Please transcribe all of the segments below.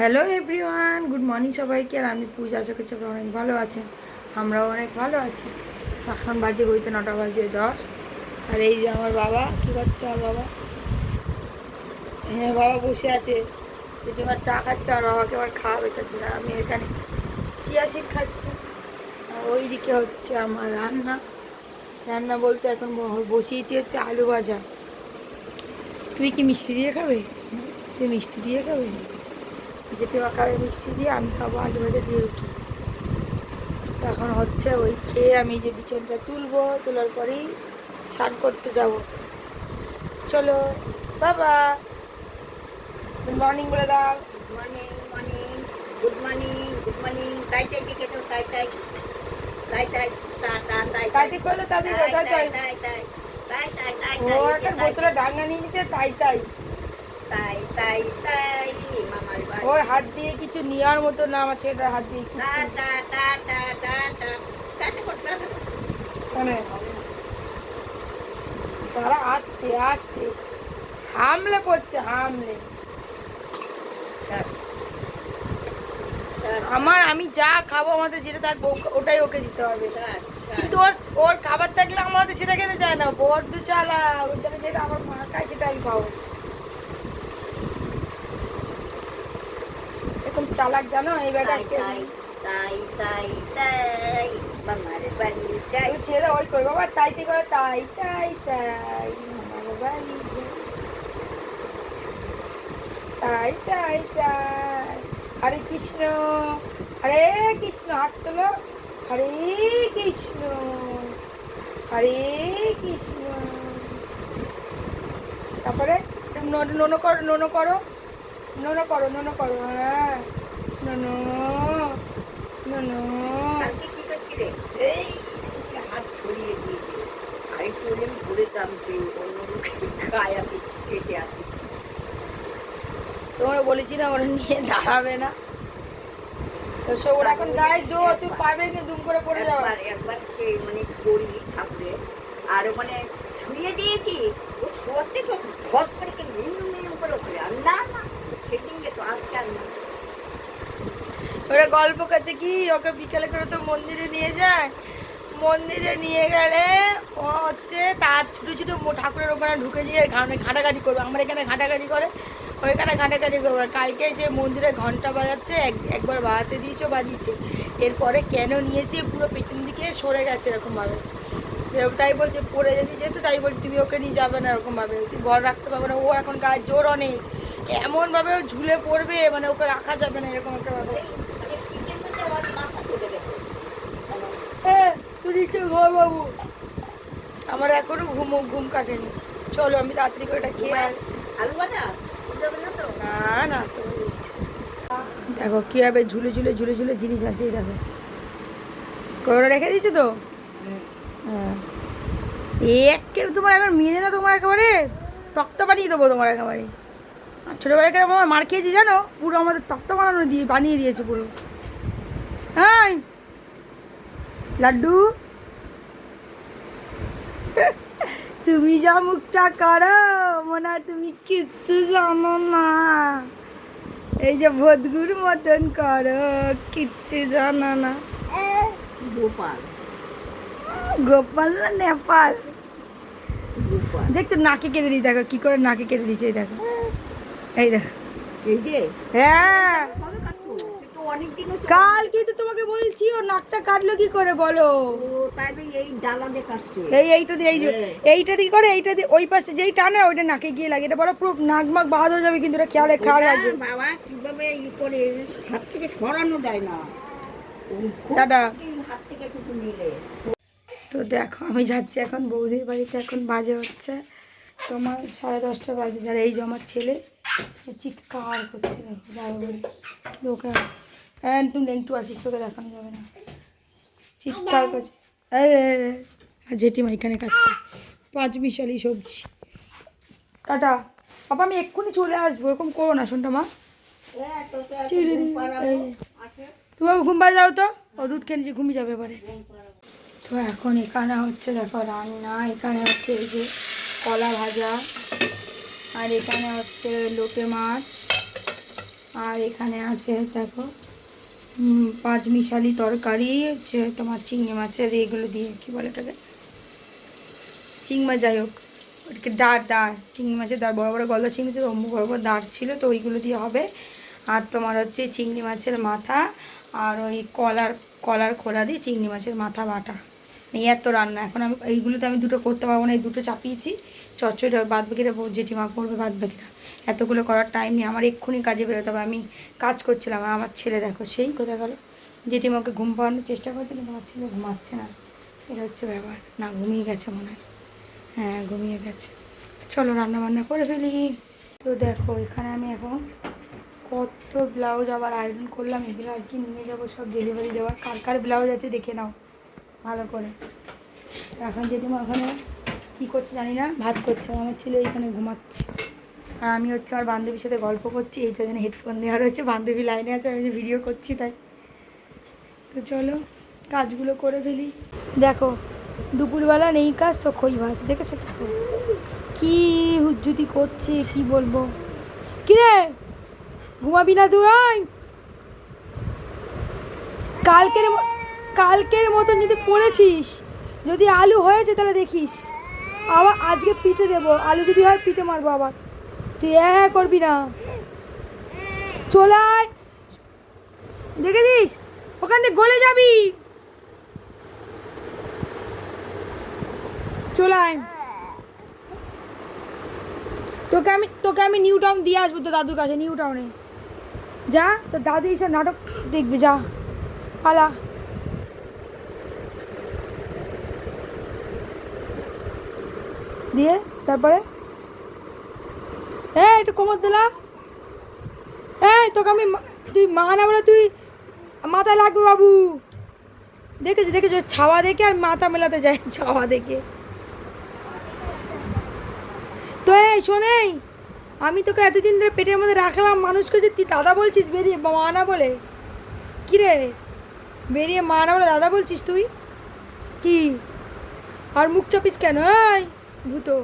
Hello everyone good morning সবাইকে, আর আমি পূজা। আশা করছি আপনারা অনেক ভালো আছেন। আমরাও অনেক ভালো আছি। এখন বাজে হইতে নটা বাজে দশ। আর এই যে আমার বাবা, কী করছে আমার বাবা? হ্যাঁ বাবা বসে আছে। যদি আমার চা খাচ্ছে, আর বাবাকে আবার খাওয়াবে। জন্য আর আমি এখানে চিয়া সিড খাচ্ছি। আর ওইদিকে হচ্ছে আমার রান্না। রান্না বলতে এখন বসিয়েছি হচ্ছে আলু ভাজা। তুই কি মিষ্টি দিয়ে খাবে? তুই মিষ্টি দিয়ে খাবে? জেঠিমা খাবে মিষ্টি দিয়ে আমি খাব আলু ভাজা দিয়ে রুটি। এখন হচ্ছে ওই খেয়ে আমি যে বিছানটা তুলবো তোলার পরেই স্নান করতে যাব। চলো বাবা। গুড মর্নিং বলে দাও good morning morning good morning good morning তাই তাই দিকে তো? তাই তাই তাই তাই তাই করলে তাই তাই তাই তাই তাই তাই তাই তাই নিয়ে নিতে তাই তাই তাই তাই তাই মামার বাড়ি ওর হাত দিয়ে কিছু নেওয়ার মতো না আমার ছেলেটার হাত দিয়ে মানে তারা আসতে আসতে, হামলে হামলে। আমার, আমি যা খাব আমাদের যেটা থাকব ওটাই ওকে দিতে হবে। কিন্তু ওর ওর খাবার থাকলে আমাদের সেটা খেতে চায় না। বড্ড চালা ওটা যেটা আমার মা খায়, সেটা আমি খাব এরকম চালাক জানো? এই বেটা তাই তাই তাই তাই তাই মামার বাড়ি তাই ছেলে ওই করে বাবা তাইতে করে? তাই তাই তাই আমার বাড়ি তাই তাই তাই হরে কৃষ্ণ হরে কৃষ্ণ হাত তোলো। হরে কৃষ্ণ হরে কৃষ্ণ। তারপরে নোনো করো নোনো করো। নোনো করো নোনো করো হ্যাঁ। হাত ছড়িয়ে দিয়েছে। আরেকটু হলে আমি অন্য কেটে আছি। তোমরা বলেছি না ওরা নিয়ে দাঁড়াবে না। তো ওরা এখন গায়ে জো তুই পারবে না দুম করে পড়ে যাও একবার সে মানে করি ঠাকুরে আর মানে শুয়ে দিয়েছি। ও শোয়াতে তো ভর করে কি মিনু মিনু করে ওঠে আর না না সেদিনকে তো আজকে আর না ওরা গল্প করতে কি, ওকে বিকেলে করে তো মন্দিরে নিয়ে যায়। মন্দিরে নিয়ে গেলে ও হচ্ছে তার ছোটো ছোটো ঠাকুরের ওখানে ঢুকে গিয়ে ঘাটে ঘাটাঘাটি করবে। আমার এখানে ঘাটাঘাটি করে, ওইখানে ঘাটাঘাটি করবে। কালকে সে মন্দিরে ঘণ্টা বাজাচ্ছে, এক- একবার বাজাতে দিয়েছে বাজিয়েছে। এরপরে কেন নিয়েছে, পুরো পেছন দিকে সরে গেছে এরকমভাবে। তাই বলছে, পড়ে যদি যেত তাই বলছে, তুমি ওকে নিয়ে যাবে না এরকমভাবে। তুই ঘর রাখতে পারবে না। ও এখন গায়ে জোর অনেক এমনভাবে ও ঝুলে পড়বে মানে ওকে রাখা যাবে না, এরকম একটা ভাবে মানে কিচেন থেকে আমার মাথা চলে গেছে নিচে ঘর বাবু। আমার এখনও ঘুম ঘুম কাটেনি। চলো আমি রাত্রি করে এটা খেয়ে আলু ভাজা? না না দেখো কীভাবে ঝুলে ঝুলে ঝুলে ঝুলে জিনিস আছে দেখো। করে রেখে দিচ্ছ তো? হ্যাঁ। তোমার এখন মেনে না তোমার একেবারে। তক্তা বানিয়ে দেবো তোমার একেবারে। আর ছোটোবেলায় আমার মার খেয়েছি জানো? পুরো আমাদের তক্তা বানানো দিয়ে বানিয়ে দিয়েছে পুরো। হ্যাঁ। লাড্ডু? তুমি যা মুখটা করো মনে হয় তুমি কিচ্ছু জানো না। এই যে ভদগুর মতন করো কিচ্ছু জানো না। গোপাল। গোপাল না নেপাল? দেখতো নাকে কেটে দিই দেখো কি করে নাকে কেটে দিচ্ছে এই দেখো। এই দেখো। এই যে? হ্যাঁ কবে কাটবো সে তো অনেকদিন হচ্ছে কাল কিন্তু তোমাকে বলছি ও নাকটা কাটলো কি করে বলো? ও তাই এই ডালা দিয়ে কাটছে। এই এইটা দিয়ে এই হ্যাঁ। এইটা দিয়ে করে? এইটা দিয়ে ওই পাশে যেই টানে ওইটা নাকে গিয়ে লাগে। এটা বলো পুরো নাক মাক বাদ হয়ে যাবে কিন্তু এটা খেয়ালে ওটা রাখবে। বাবা কীভাবে ই করে হাত থেকে সরানো যায় না। টাটা। হাত থেকে কিছু নিলে তো দেখো আমি যাচ্ছি এখন বৌদির বাড়িতে। এখন বাজে হচ্ছে তোমার সাড়ে দশটা বাজে। আর এই যে আমার ছেলে চিৎকার করছে। দেখো ওকে হ্যাঁ তুমি একটু আসিস তোকে দেখানো যাবে না। চিৎকার করছে জেঠিমা এখানে খাচ্ছে পাঁচ মিশালি সবজি। টাটা। বাবা আমি এক্ষুনি চলে আসব। এরকম করো না শোনটা মা। তুমি ঘুম পাড়ে যাও তো। ও দুধ খেয়ে নিচে ঘুমিয়ে যাবে এবারে। তো এখন এখানে হচ্ছে দেখো রান্না। এখানে হচ্ছে এই যে কলা ভাজা। আর এখানে হচ্ছে লোটে মাছ। আর এখানে আছে দেখো পাঁচ মিশালি তরকারি হচ্ছে তোমার চিংড়ি মাছের এগুলো দিয়ে, কি বলে এটাকে চিংড়ি মাছ যাই হোক, ওটাকে দাঁড় দাঁড় চিংড়ি মাছের দাঁড় বড়ো বড়ো গলা চিংড়ি ছিল, অম্বু বড় বড় দাঁড় ছিল, তো ওইগুলো দিয়ে হবে। আর তোমার হচ্ছে চিংড়ি মাছের মাথা, আর ওই কলার কলার খোলা দিয়ে চিংড়ি মাছের মাথা বাটা। এই এত রান্না। এখন আমি এইগুলোতে আমি দুটো করতে পারব না, এই দুটো চাপিয়েছি। চচ্চড়ি বাদ বাকিটা জেঠিমা করবে বাদ বাকিটা। এতগুলো করার টাইম নেই আমার এক্ষুনি কাজে বেরোতে হবে। আমি কাজ করছিলাম আমার ছেলে দেখো, সেই কোথায় গেল? জেঠিমাকে ঘুম পাওয়ানোর চেষ্টা করছে, কিন্তু আমার ছেলে ঘুমাচ্ছে না। এটা হচ্ছে ব্যাপার। না, ঘুমিয়ে গেছে মনে হয়। হ্যাঁ ঘুমিয়ে গেছে। চলো রান্না বান্না করে ফেলি। তো দেখো, এখানে আমি এখন কত ব্লাউজ আবার আয়রন করলাম, এগুলো আজকে নিয়ে যাব সব ডেলিভারি দেওয়ার। কার কার ব্লাউজ আছে দেখে নাও। ভালো করে। এখন জেঠিমা ওখানে কী করছে জানি না, ভাত করছে। আমার ছেলে এখানে ঘুমাচ্ছে। আর আমি হচ্ছে আমার বান্ধবীর সাথে গল্প করছি। এই জন্য হেডফোন দেওয়া রয়েছে, বান্ধবী লাইনে আছে, আমি ভিডিও করছি তাই। তো চলো, কাজগুলো করে ফেলি। দেখো, দুপুরবেলা নেই কাজ, তো খই ভাজ। দেখেছ? দেখো, কী হুজ্জুতি করছে, কি বলব? কিরে, ঘুমাবি না তুই? কালকের কালকের মতন যদি পড়েছিস, যদি আলু হয়েছে তাহলে দেখিস। আবার আজকে পিঠে দেবো। আলু যদি হয় পিঠে মারবো আবার। তুই হ্যাঁ করবি না। চলায় দেখেছিস? ওখান থেকে গলে যাবি। চলায় তোকে আমি তোকে আমি নিউ টাউন দিয়ে আসব তো দাদুর কাছে, নিউ টাউনে। যা তো দাদু এইসব নাটক দেখবি, যা। পালা। দিয়ে তারপরে? এই, একটু কোমর দিলাম এই, তোকে আমি তুই মা না বলে তুই মাথায় লাগবে বাবু। দেখেছি দেখেছি ছাওয়া দেখে আর মাথা মেলাতে যায়, ছাওয়া দেখে। তো এই শোনেই আমি তোকে এতদিন ধরে পেটের মধ্যে রাখলাম মানুষকে যে তুই দাদা বলছিস বেরিয়ে মা না বলে। কী রে? বেরিয়ে মা না বলে দাদা বলছিস তুই? কি? আর মুখ চাপিস কেন? এই ভূতো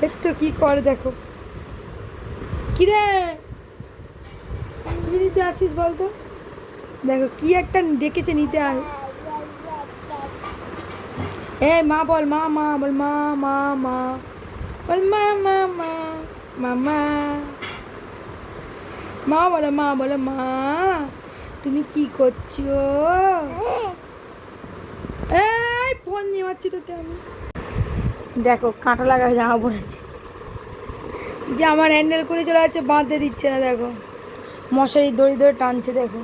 দেখছ কি করে দেখো। কি রে কি নিতে আসিস বলতো? দেখো, কি একটা ডেকেছে নিতে আয়। এ, মা বল, মা মা, বল, মা মা মা, বল, মা মা মা মা মা। মা বলে মা বলে, মা। তুমি কি করছ? এই ফোন মারছি তোকে আমি। দেখো, কাঁটা লাগা জামা পড়েছে জামার হ্যান্ডেল করে চলে যাচ্ছে, বাঁধতে দিচ্ছে না, দেখো। মশারি দড়ি ধরে টানছে, দেখো।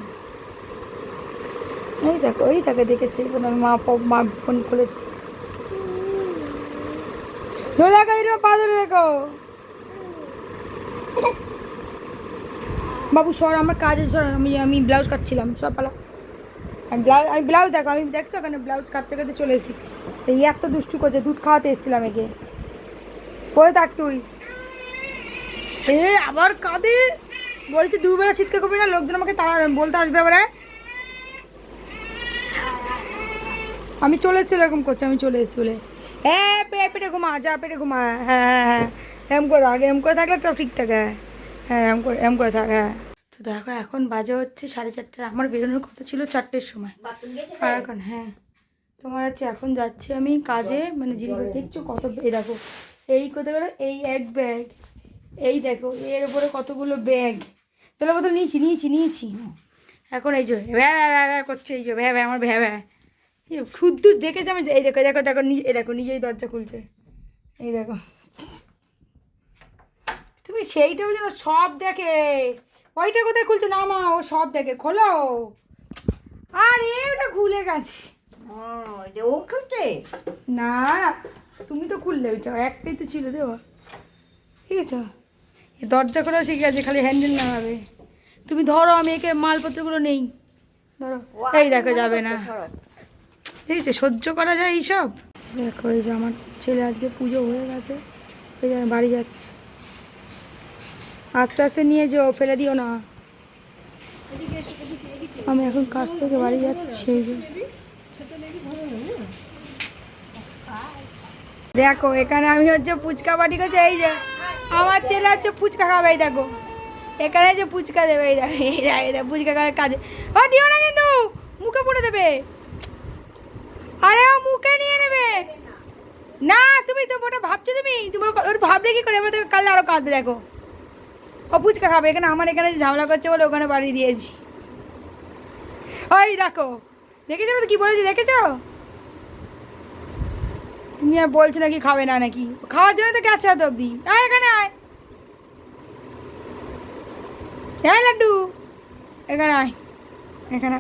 এই দেখো ওই তাকে দেখেছে মা মা ফোন করেছে ধরে রাখো এরকম পা ধরে রাখো। বাবু সর, আমার কাজে সর, আমি আমি ব্লাউজ কাটছিলাম সব পালা। আমি ব্লাউজ আমি ব্লাউজ দেখো, আমি দেখছ ওখানে ব্লাউজ কাটতে কাটতে চলে এসেছি। এই এত দুষ্টু করছে, দুধ খাওয়াতে এসেছিলাম একে। করে থাক তুই। এ, আবার কাঁদে। বলছি, দুবেলা চিৎকার করবি না, লোকজন আমাকে তারা বলতে আসবে এবারে। আমি চলে এসেছি, এরকম করছে, আমি চলে এসেছি বলে। হ্যাঁ পেটে ঘুমা, যা, পেটে ঘুমা হ্যাঁ হ্যাঁ হ্যাঁ এম করে, আগে এম করে থাকলে তো ঠিক থাকে হ্যাঁ। এম করে এম করে থাক হ্যাঁ। তো দেখো এখন বাজে হচ্ছে সাড়ে চারটে। আমার বেরোনোর কথা ছিল চারটের সময়। আর এখন হ্যাঁ। তোমার হচ্ছে এখন যাচ্ছি আমি কাজে মানে জিনিস দেখছ কত এই দেখো এই কোথায় গেলো? এই এক ব্যাগ। এই দেখো এর উপরে কতগুলো ব্যাগ। তাহলে কত নিয়েছি নিয়েছি নিয়েছি। এখন এই যে ভ্যা ভ্যা ভ্যা ভ্যা করছে এই যে ভ্যা ভ্যা আমার ভ্যা ভ্যা। ক্ষুদ্র দেখেছে আমি? এই দেখো দেখো দেখো নিজে এই দেখো নিজেই দরজা খুলছে। এই দেখো। তুমি সেইটা বুঝো না সব দেখে। ওইটা কোথায় খুলছো? না মা ও সব দেখে। খোলো। আর ওটা খুলে গেছে। ও এটা ও খেলছে? না তুমি তো খুললে ওইটা একটাই তো ছিল দেওয়া ঠিক আছে। দরজা করেও শিখে গেছে খালি হ্যান্ডেল না হবে। তুমি ধরো আমি একে মালপত্রগুলো নেই। ধরো। এই দেখো যাবে না। ঠিক আছে সহ্য করা যায় এইসব? দেখো এই যে আমার ছেলে আজকে পুজো হয়ে গেছে। এই যে আমি বাড়ি যাচ্ছি। আস্তে আস্তে নিয়ে যেও ফেলে দিও না। আমি এখন কাজ থেকে বাড়ি যাচ্ছি। দেখো এখানে আমি হচ্ছে ফুচকা পাটি করছি এই যে আমার ছেলে হচ্ছে ফুচকা খাবে এই দেখো। এখানে যে ফুচকা দেবে এই দেখো এই দেখো, এই ফুচকা খাওয়ার কাজে। ও দিও না কিন্তু মুখে পড়ে দেবে। আরে ও মুখে নিয়ে নেবে। না তুমি তো ওটা ভাবছ তুমি? তুমি ওটা ভাবলে কি করে? দেখো কাল আরও কাঁদবে দেখো। ও ফুচকা খাবে, এখানে আমার এখানে ঝামেলা করছে বলে ওখানে বাড়ি দিয়েছি। ওই দেখো, দেখেছ তো কি বলেছি, দেখেছ? তুমি আর বলছো নাকি খাবে না নাকি? খাওয়ার জন্য তো গেছে এত অব্দি আয় এখানে আয়। হ্যাঁ লাড্ডু? এখানে আয়, এখানে।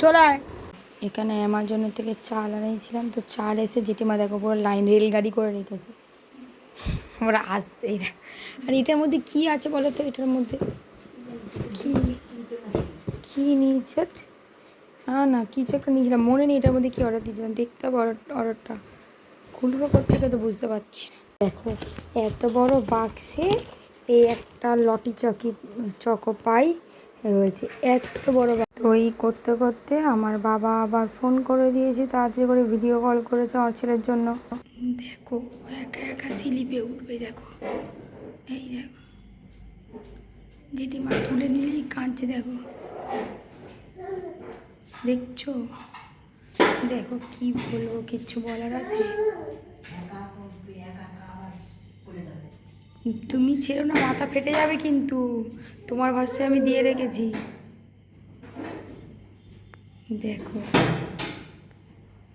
চলে আয়। এখানে অ্যামাজনের থেকে চাল আনিয়েছিলাম, তো চাল এসে জেঠিমা দেখো পুরো লাইন রেলগাড়ি করে রেখেছে। ওরা আসছে দেখ। আর এটার মধ্যে কি আছে বলো তো? এটার মধ্যে কি? কি নিয়েছে? না না, কিছু একটা নিয়েছিলাম। মনে নেই এটার মধ্যে কি অর্ডার দিয়েছিলাম। দেখতে হবে অর্ডারটা খুলবো থেকে তো বুঝতে পারছি না। দেখো, এত বড় বাক্সে এই একটা লটি চকি চকো পাই রয়েছে। এত বড়। তো এই করতে করতে আমার বাবা আবার ফোন করে দিয়েছে তাড়াতাড়ি করে ভিডিও কল করেছে আমার ছেলের জন্য। দেখো একা একা স্লিপে উঠবে দেখো। এই দেখো। জেঠিমা তুলে নিলেই কাঁদছে দেখো। দেখছ? দেখো কি বলব কিচ্ছু বলার আছে? তুমি ছেড়ো না, মাথা ফেটে যাবে কিন্তু। তোমার ভাষায় আমি দিয়ে রেখেছি। দেখো।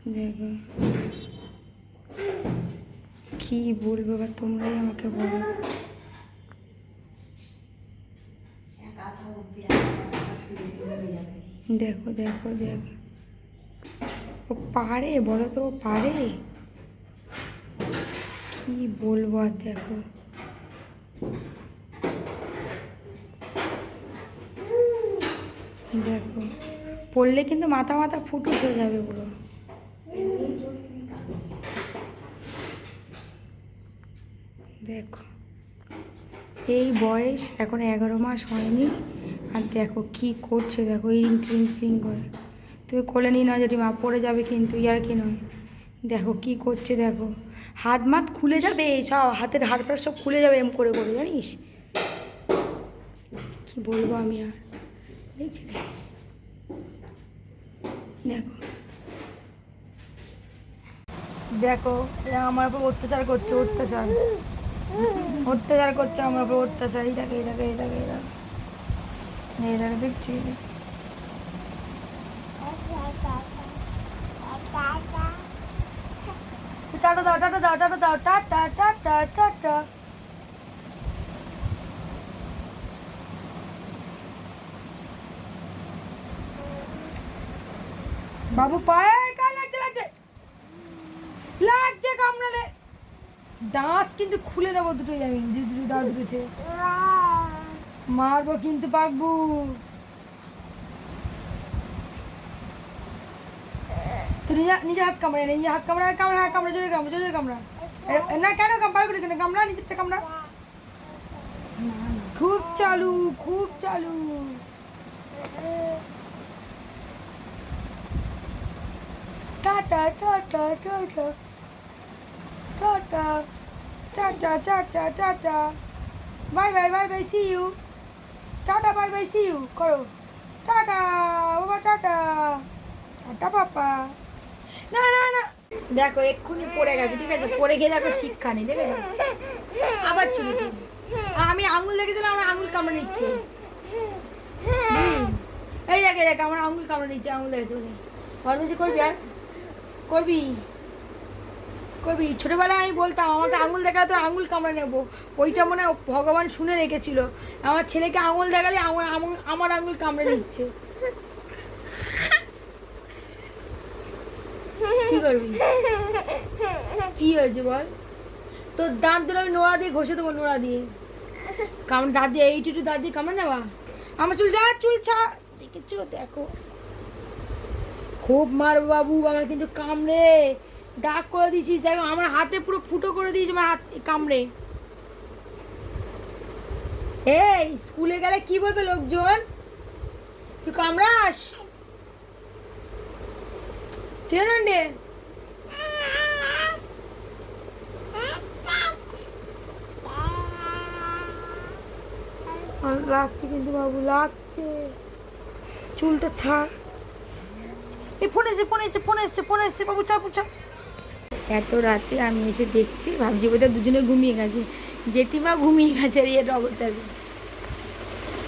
দেখো। কি বলব বা তোমরাই আমাকে বলো। দেখো দেখো দেখো। ও পারে, বলো তো ও পারে? কি বলব আর দেখো। দেখো। পড়লে কিন্তু মাথা মাথা ফুটুস হয়ে যাবে পুরো। দেখো। এই বয়স এখন এগারো মাস হয়নি। আর দেখো কি করছে, দেখো ইরিং ক্রিং ক্রিং করে। তুমি কোলে নিয়ে না যদি মা পড়ে যাবে কিন্তু ইয়ার কি নয়। দেখো কি করছে, দেখো। হাত মাত খুলে যাবে সব হাতের হাড় সব খুলে যাবে এম করে করে, জানিস? কি বলব আমি আর? দেখো। দেখো আমার উপর অত্যাচার করছে, অত্যাচার। অত্যাচার করছে আমার উপর অত্যাচার। এই দেখে এই দেখে এই দেখে এই দেখে। এই দেখে, দেখছি। টাটা দাও টাটা দাও টাটা দাও টাটা টাটা টাটা। বাবু পায়ে কাজ লাগছে লাগছে। লাগছে কামড়ালে। দাঁত কিন্তু খুলে দেবো দুটোই আমি যে দুটো দাঁত উঠেছে মারবো কিন্তু পাকবু। তুই নিজে নিজে হাত কামড়ে নে, নিজে হাত কামড়া কামড়া হাত কামড়া জোরে কামড়া জোরে কামড়া না কেন কামড়া করে কেন? কামড়া নিজেরটা কামড়া। খুব চালু খুব চালু। Tata tata tata tata tata tata tata bye bye bye bye see you tata bye bye see you করো টাটা বাবা টাটা টাটা পাপা না না না দেখো, এক্ষুনি পড়ে গেছে, ঠিক আছে? পড়ে গিয়ে দেখো শিক্ষা নেই, দেখেছ? আবার চুরি আমি আঙুল দেখেছিলাম আমার আঙুল কামড়ে নিচ্ছে। এই দেখে, দেখ, আমার আঙুল কামড়ে নিচ্ছে, আঙুল দেখেছ? বদমাইশি করবি আর? করবি? করবি? ছোটোবেলায় আমি বলতাম, আমাকে আঙুল দেখালে তো আঙুল কামড়ে নেব। ওইটা মনে ভগবান শুনে রেখেছিল। আমার ছেলেকে আঙুল দেখালে আমার আঙুল- কামড়ে নিচ্ছে কি করবি? কি হয়েছে বল? তোর দাঁত দুটো আমি নোড়া দিয়ে ঘষে দেবো, নোড়া দিয়ে। কামড়, দাঁত দিয়ে এইটুকু দাঁত দিয়ে কামড়ে নেওয়া? আমার চুল, যা, চুল, ছা। দেখেছ? দেখো। খুব মার বাবু, আমার কিন্তু কামড়ে। দাগ করে দিয়েছিস দেখো, আমার হাতে পুরো ফুটো করে দিয়েছি আমার হাত কামড়ে। এই, স্কুলে গেলে কি বলবে লোকজন? তুই কামড়াস? কেনন্ডে লাগছে কিন্তু বাবু, লাগছে। চুলটা ছাড়। এই ফোন এসে ফোন এসে, ফোন এসছে ফোন এসছে বাবু চাপ চাপ এত রাতে আমি এসে দেখছি, ভাবছি বোধহয় দুজনে ঘুমিয়ে গেছে। জেঠিমা ঘুমিয়ে গেছে আর ইয়ে থাকে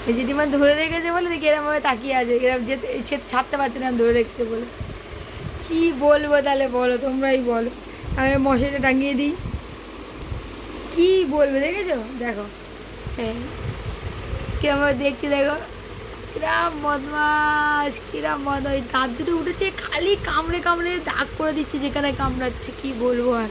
এই জেঠিমা ধরে রেখেছে বলে দেখি এরমভাবে তাকিয়ে আছে, এরম যেতে ছাড়তে পারছে না ধরে রেখেছে বলে। কি বলব তাহলে বলো, তোমরাই বলো। আমি মশারিটা টাঙিয়ে দিই। কী বলবে দেখেছ? দেখো। হ্যাঁ। কিরম দেখছি দেখো। কিরাম বদমাস কিরাম বদ দাঁত দুটো উঠেছে, খালি কামড়ে কামড়ে দাগ করে দিচ্ছে যেখানে কামড়াচ্ছে, কি বলব আর।